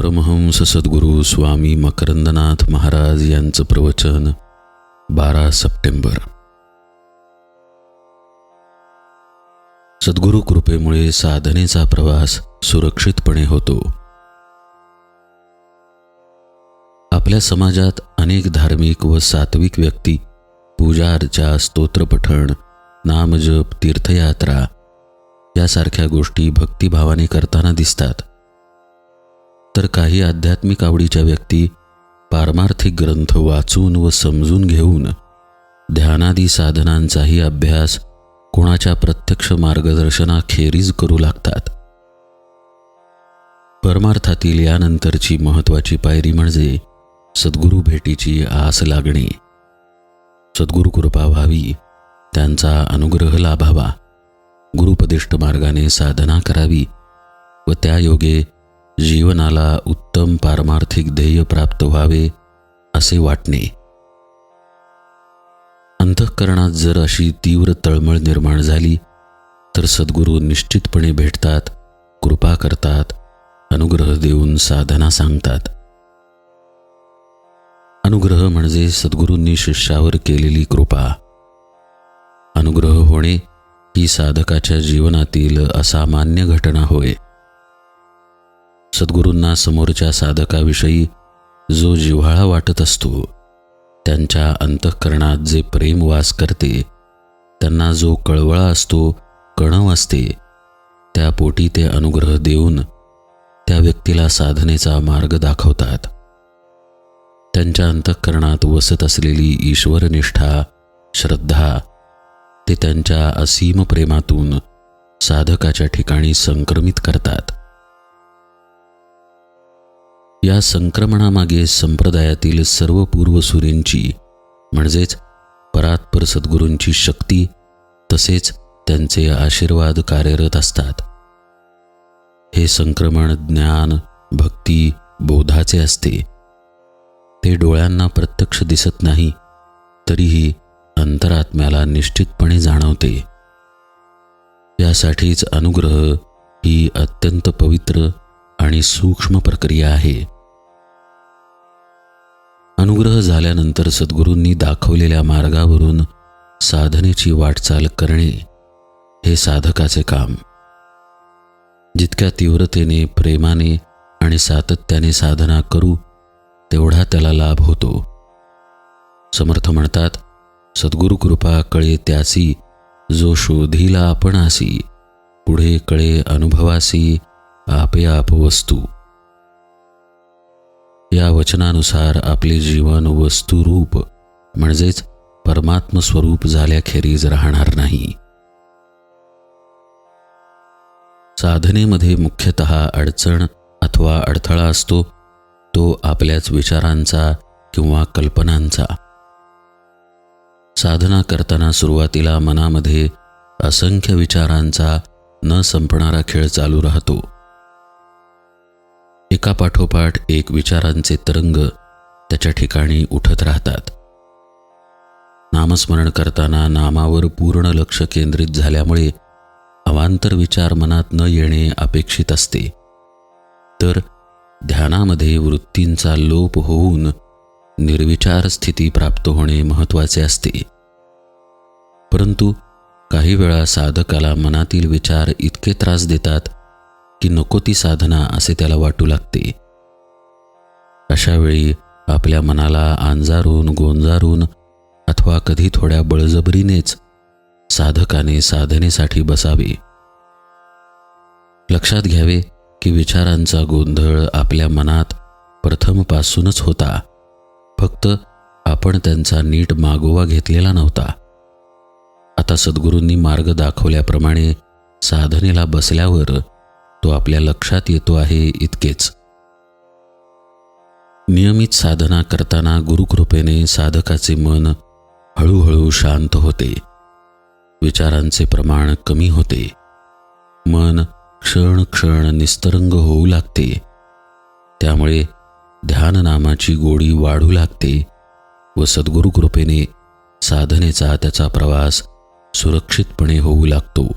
परमहंस सद्गुरू स्वामी मकरंदनाथ महाराज यांचं प्रवचन बारा सप्टेंबर. सद्गुरू कृपेमुळे साधनेचा प्रवास सुरक्षितपणे होतो. आपल्या समाजात अनेक धार्मिक व सात्विक व्यक्ती पूजा अर्चा स्तोत्रपठण नामजप तीर्थयात्रा यासारख्या गोष्टी भक्तिभावाने करताना दिसतात. तर काही आध्यात्मिक आवडीच्या व्यक्ती पारमार्थिक ग्रंथ वाचून व समजून घेऊन ध्यानादी साधनांचाही अभ्यास कोणाच्या प्रत्यक्ष मार्गदर्शनाखेरीज करू लागतात. परमार्थातील यानंतरची महत्वाची पायरी म्हणजे सद्गुरू भेटीची आस लागणे. सद्गुरू कृपा व्हावी त्यांचा अनुग्रह लाभावा. गुरुपदिष्ट मार्गाने साधना करावी व त्या योगे जीवनाला उत्तम पारमार्थिक ध्येय प्राप्त व्हावे असे वाटणे. अंतःकरणात जर अशी तीव्र तळमळ निर्माण झाली तर सद्गुरू निश्चितपणे भेटतात कृपा करतात अनुग्रह देऊन साधना सांगतात. अनुग्रह म्हणजे सद्गुरूंनी शिष्यावर केलेली कृपा. अनुग्रह होणे ही साधकाच्या जीवनातील असामान्य घटना होय. सद्गुरूंना समोरच्या साधकाविषयी जो जिव्हाळा वाटत असतो त्यांच्या अंतःकरणात जे प्रेम वास करते त्यांना जो कळवळा असतो कणव असते त्या पोटी ते अनुग्रह देऊन त्या व्यक्तीला साधनेचा मार्ग दाखवतात. त्यांच्या अंतःकरणात वसत असलेली ईश्वरनिष्ठा श्रद्धा ते त्यांच्या असीम प्रेमातून साधकाच्या ठिकाणी संक्रमित करतात. या संक्रमणामागे संप्रदायातील सर्व पूर्वसुरींची म्हणजेच परात्पर सद्गुरूंची शक्ती तसेच त्यांचे आशीर्वाद कार्यरत असतात. हे संक्रमण ज्ञान भक्ती बोधाचे असते. ते डोळ्यांना प्रत्यक्ष दिसत नाही तरीही अंतरात्म्याला निश्चितपणे जाणवते. यासाठीच अनुग्रह ही अत्यंत पवित्र आणि सूक्ष्म प्रक्रिया आहे. अनुग्रह झाल्यानंतर सद्गुरूंनी दाखवलेल्या मार्गावरून साधनेची वाटचाल करणे हे साधकाचे काम. जितक्या तीव्रतेने प्रेमाने आणि सातत्याने साधना करू तेवढा त्याला लाभ होतो. समर्थ म्हणतात सद्गुरु कृपा कळे त्यासी जो शोधीला आपण आसी पुढे कळे अनुभवासी आपे आप वस्तू. या वचनानुसार आपले जीवन वस्तुरूप म्हणजेच परमात्म स्वरूप झाल्याखेरीज राहणार नाही. साधनेमध्ये मुख्यतः अडचण अथवा अडथळा असतो तो आपल्याच विचारांचा किंवा कल्पनांचा. साधना करताना सुरुवातीला मनामध्ये असंख्य विचारांचा न संपणारा खेळ चालू राहतो. एका पाठोपाठ एक विचारांचे तरंग त्याच्या ठिकाणी उठत राहतात. नामस्मरण करताना नामावर पूर्ण लक्ष केंद्रित झाल्यामुळे अवांतर विचार मनात न येणे अपेक्षित असते. तर ध्यानामध्ये वृत्तींचा लोप होऊन निर्विचार स्थिती प्राप्त होणे महत्त्वाचे असते. परंतु काही वेळा साधकाला मनातील विचार इतके त्रास देतात की नको ती साधना असे त्याला वाटू लागते. अशावेळी आपल्या मनाला आंजारून गोंजारून अथवा कधी थोड्या बळजबरीनेच साधकाने साधनेसाठी बसावे. लक्षात घ्यावे की विचारांचा गोंधळ आपल्या मनात प्रथमपासूनच होता. फक्त आपण त्यांचा नीट मागोवा घेतलेला नव्हता. आता सद्गुरूंनी मार्ग दाखवल्याप्रमाणे साधनेला बसल्यावर तो आपल्या लक्षात येतो आहे इतकेच. नियमित साधना करताना गुरुकृपेने साधकाचे मन हळूहळू शांत होते. विचारांचे प्रमाण कमी होते. मन क्षण क्षण निस्तरंग होऊ लागते. त्यामुळे ध्याननामाची गोडी वाढू लागते व सद्गुरुकृपेने साधनेचा त्याचा प्रवास सुरक्षितपणे होऊ लागतो.